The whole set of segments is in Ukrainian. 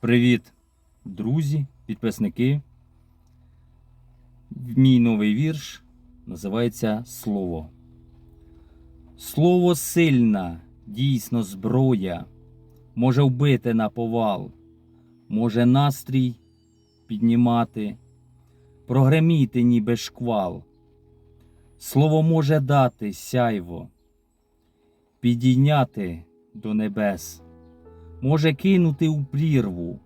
Привіт, друзі, підписники. Мій новий вірш називається Слово. Слово сильна, дійсно зброя, може вбити на повал, може настрій піднімати, прогреміти ніби шквал. Слово може дати сяйво, підійняти до небес може кинути у прірву,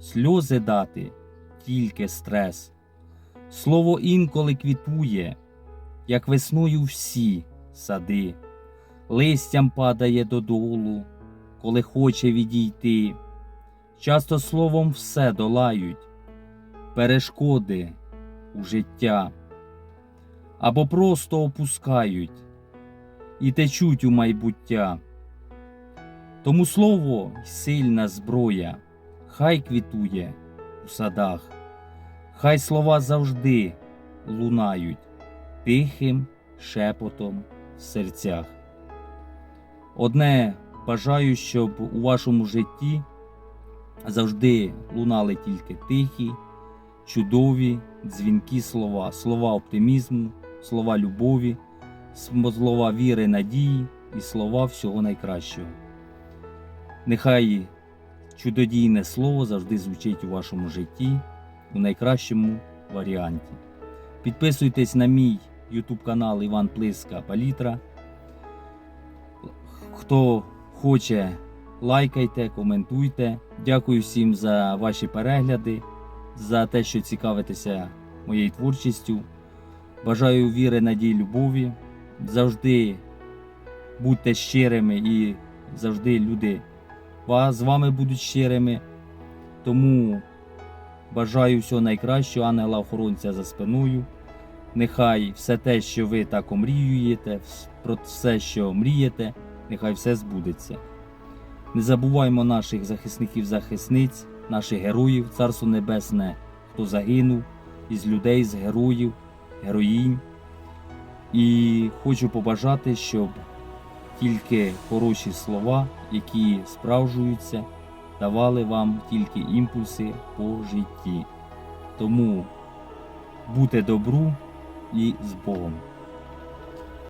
сльози дати тільки стрес. Слово інколи квітує, як весною всі сади, листям падає додолу, коли хоче відійти. Часто словом все долають, перешкоди у життя, або просто опускають і течуть у майбуття. Тому слово сильна зброя, хай квітує у садах, хай слова завжди лунають тихим шепотом в серцях. Одне бажаю, щоб у вашому житті завжди лунали тільки тихі, чудові, дзвінкі слова, слова оптимізму, слова любові, слова віри, надії і слова всього найкращого. Нехай чудодійне слово завжди звучить у вашому житті у найкращому варіанті. Підписуйтесь на мій YouTube канал Іван Плиска Палітра. Хто хоче, лайкайте, коментуйте. Дякую всім за ваші перегляди, за те, що цікавитеся моєю творчістю. Бажаю віри, надії, любові. Завжди будьте щирими і завжди люди з вами будуть щирими. Тому бажаю всього найкращого, ангела-охоронця за спиною. Нехай все те, що ви так омріюєте, про все, що мрієте, нехай все збудеться. Не забуваймо наших захисників, захисниць, наших героїв, Царство Небесне, хто загинув, із людей, з героїв, героїнь. І хочу побажати, щоб тільки хороші слова, які справжуються, давали вам тільки імпульси по житті. Тому будьте добру і з Богом.